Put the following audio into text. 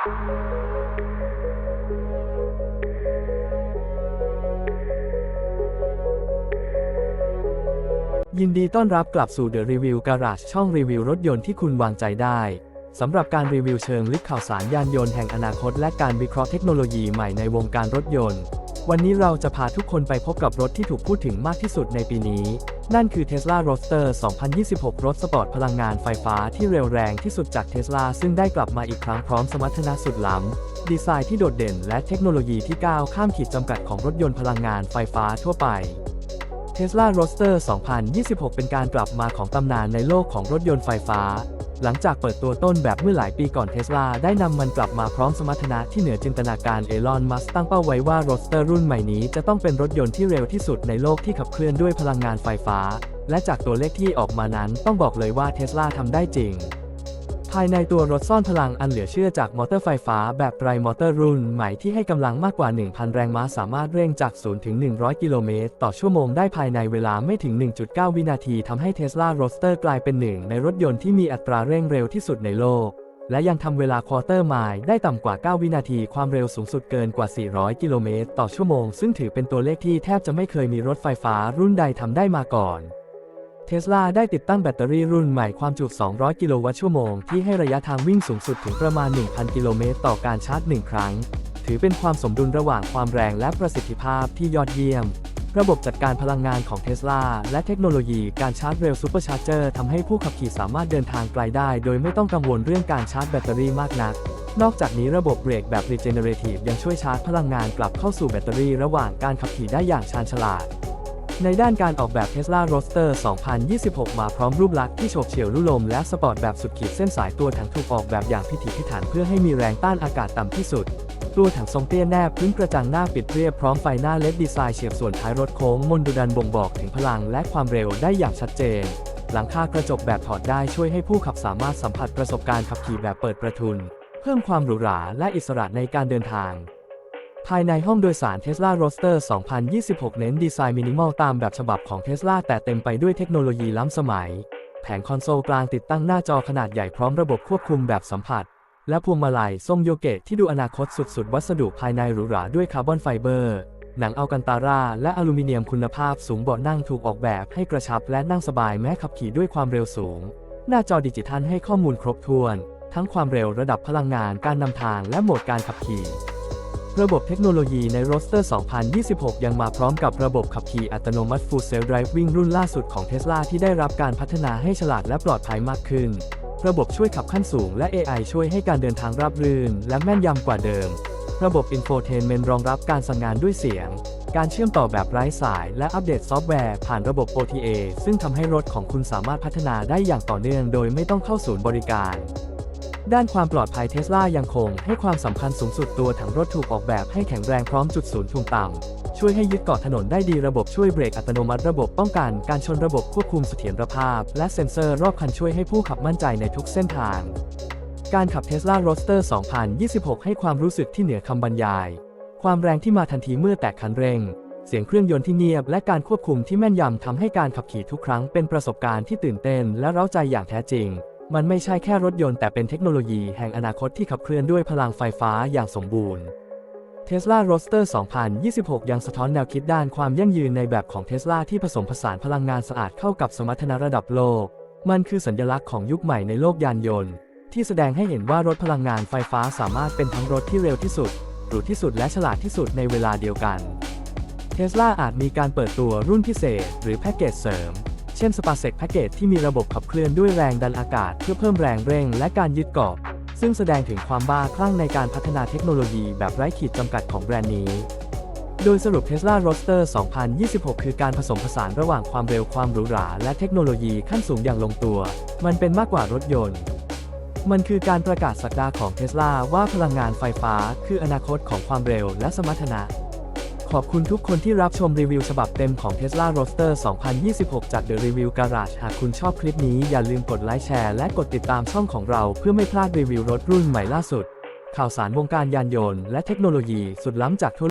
ยินดีต้อนรับกลับสู่ The Review Garage ช่องรีวิวรถยนต์ที่คุณวางใจได้สำหรับการรีวิวเชิงลึกข่าวสารยานยนต์แห่งอนาคต และการวิเคราะห์เทคโนโลยีใหม่ในวงการรถยนต์ วันนี้เราจะพาทุกคนไปพบกับรถที่ถูกพูดถึงมากที่สุดในปีนี้ นั่นคือ Tesla Roadster 2026 รถสปอร์ตพลังงานไฟฟ้าที่เร็วแรงที่สุดจาก Tesla ซึ่งได้กลับมาอีกครั้งพร้อมสมรรถนะสุดล้ำ ดีไซน์ที่โดดเด่นและเทคโนโลยีที่ก้าวข้ามขีดจำกัดของรถยนต์พลังงานไฟฟ้าทั่วไป Tesla Roadster 2026 เป็นการกลับมาของตำนานในโลกของรถยนต์ไฟฟ้า หลังจากเปิดตัวต้นแบบเมื่อหลายปีก่อนเทสลาได้นำมันกลับมาพร้อมสมรรถนะที่เหนือจินตนาการเอลอนมัสตั้งเป้าไว้ว่ารถสเตอร์รุ่นใหม่นี้จะต้องเป็นรถยนต์ที่เร็วที่สุดในโลกที่ขับเคลื่อนด้วยพลังงานไฟฟ้า และจากตัวเลขที่ออกมานั้นต้องบอกเลยว่าเทสลาทำได้จริง ภายในตัวรถซ่อนพลังอันเหลือเชื่อจากมอเตอร์ไฟฟ้าแบบไตรมอเตอร์รุ่นใหม่ที่ให้กำลังมากกว่า 1,000 แรงม้าสามารถเร่งจาก 0 ถึง 100 กิโลเมตร ต่อชั่วโมงได้ภายในเวลาไม่ถึง 1.9 วินาทีทำให้ Tesla Roadster กลายเป็นหนึ่งในรถยนต์ที่มีอัตราเร่งเร็วที่สุดในโลก และยังทำเวลาควอเตอร์ไมล์ได้ต่ำกว่า 9 วินาทีความเร็วสูงสุดเกินกว่า 400 กิโลเมตร ต่อชั่วโมง ซึ่งถือเป็นตัวเลขที่แทบจะไม่เคยมีรถไฟฟ้ารุ่นใดทำได้มาก่อน เทสลาได้ติดตั้งแบตเตอรี่รุ่นใหม่ความจุ 200 กิโลวัตต์ชั่วโมง ที่ให้ระยะทางวิ่งสูงสุดถึงประมาณ 1,000 กิโลเมตรต่อการชาร์จ 1 ครั้ง ถือเป็นความสมดุลระหว่างความแรงและประสิทธิภาพที่ยอดเยี่ยม ระบบจัดการพลังงานของเทสลาและเทคโนโลยีการชาร์จเร็วซูเปอร์ชาร์เจอร์ทำให้ผู้ขับขี่สามารถเดินทางไกลได้ โดยไม่ต้องกังวลเรื่องการชาร์จแบตเตอรี่มากนักนอกจากนี้ระบบเบรกแบบ regenerative ยังช่วยชาร์จพลังงานกลับเข้าสู่แบตเตอรี่ระหว่างการขับขี่ได้อย่างชาญฉลาด ในด้านการออกแบบ Tesla Roadster 2026 มาพร้อมรูปลักษณ์ที่โฉบเฉี่ยวลุ่ลมและสปอร์ตแบบสุดขีดเส้นสายตัวถังถูกออกแบบอย่างพิถีพิถันเพื่อให้มีแรงต้านอากาศต่ำที่สุด ตัวถังทรงเตี้ยแนบพื้นกระจังหน้าปิดเรียบพร้อมไฟหน้าเล็ดดีไซน์เฉียบส่วนท้ายรถโค้งมนดุดันบ่งบอกถึงพลังและความเร็วได้อย่างชัดเจน หลังคากระจกแบบถอดได้ช่วยให้ผู้ขับสามารถสัมผัสประสบการณ์ขับขี่แบบเปิดประทุน เพิ่มความหรูหราและอิสระในการเดินทาง ภายในห้องโดยสาร Tesla Roadster 2026 เน้นดีไซน์มินิมอลตามแบบฉบับของ Tesla แต่เต็มไปด้วยเทคโนโลยีล้ำสมัย แผงคอนโซลกลางติดตั้งหน้าจอขนาดใหญ่พร้อมระบบควบคุมแบบสัมผัส และพวงมาลัยทรงโยเกะที่ดูอนาคตสุดๆ วัสดุภายในหรูหราด้วยคาร์บอนไฟเบอร์ หนังอัลกันตาราและอลูมิเนียมคุณภาพสูงเบาะนั่งถูกออกแบบให้กระชับและนั่งสบายแม้ขับขี่ด้วยความเร็วสูง หน้าจอดิจิทัลให้ข้อมูลครบถ้วน ทั้งความเร็วระดับพลังงานการนำทางและโหมดการขับขี่ ระบบเทคโนโลยีใน Roadster 2026 ยังมาพร้อมกับระบบขับขี่อัตโนมัติ Full Self Driving รุ่นล่าสุดของ Tesla ที่ได้รับการพัฒนาให้ฉลาดและปลอดภัยมากขึ้น ระบบช่วยขับขั้นสูงและ AI ช่วยให้การเดินทางราบรื่น และแม่นยำกว่าเดิม ระบบ Infotainment รองรับการสั่งงานด้วยเสียง การเชื่อมต่อแบบไร้สาย และอัปเดตซอฟต์แวร์ผ่านระบบ OTA ซึ่งทำให้รถของคุณสามารถพัฒนาได้อย่างต่อเนื่อง โดยไม่ต้องเข้าศูนย์บริการ ด้านความปลอดภัยเทสลายังคงให้ความสำคัญสูงสุดตัวถังรถถูกออกแบบให้แข็งแรงพร้อมจุดศูนย์ถ่วงต่ำ ช่วยให้ยึดเกาะถนนได้ดีระบบช่วยเบรกอัตโนมัติระบบป้องกัน การชนระบบควบคุมเสถียรภาพ และเซ็นเซอร์รอบคันช่วยให้ผู้ขับมั่นใจในทุกเส้นทาง การขับ Tesla Roadster 2026 ให้ความรู้สึกที่เหนือคำบรรยาย ความแรงที่มาทันทีเมื่อแตะคันเร่ง เสียงเครื่องยนต์ที่เงียบ และการควบคุมที่แม่นยำทำให้การขับขี่ทุกครั้งเป็นประสบการณ์ที่ตื่นเต้น และเร้าใจอย่างแท้จริง มันไม่ใช่แค่รถยนต์แต่เป็นเทคโนโลยีแห่งอนาคตที่ขับเคลื่อนด้วยพลังไฟฟ้าอย่างสมบูรณ์ Tesla Roadster 2026 ยังสะท้อนแนวคิดด้านความยั่งยืนในแบบของ Tesla ที่ผสมผสานพลังงานสะอาดเข้ากับสมรรถนะระดับโลก มันคือสัญลักษณ์ของยุคใหม่ในโลกยานยนต์ ที่แสดงให้เห็นว่ารถพลังงานไฟฟ้าสามารถเป็นทั้งรถที่เร็วที่สุดหรูที่สุดและฉลาดที่สุดในเวลาเดียวกันเทสลาอาจมีการเปิดตัวรุ่นพิเศษ หรือแพ็กเกจเสริม เช่น s p a c e แพ็กเกจที่มีระบบขับเคลื่อนด้วยแรงดันอากาศเพื่อเพิ่มแรงเร่งและการยึดเกาะซึ่งแสดงถึงความบ้าคลั่งในการพัฒนาเทคโนโลยีแบบไร้ขีดจำกัดของแบรนด์นี้ โดยสรุป Tesla Roadster 2026 คือการผสมผสานระหว่างความเร็วความหรูหรา และเทคโนโลยีขั้นสูงอย่างลงตัว มันเป็นมากกว่ารถยนต์ มันคือการประกาศสักดาของ Tesla ว่าพลังงานไฟฟ้า คืออนาคตของความเร็วและสมรรถนะ ขอบคุณทุกคนที่รับชมรีวิวฉบับเต็มของ Tesla Roadster 2026 จาก The Review Garage หากคุณชอบคลิปนี้อย่าลืมกดไลค์แชร์และกดติดตามช่องของเราเพื่อไม่พลาดรีวิวรถรุ่นใหม่ล่าสุด ข่าวสารวงการยานยนต์และเทคโนโลยีสุดล้ำจากทั่ว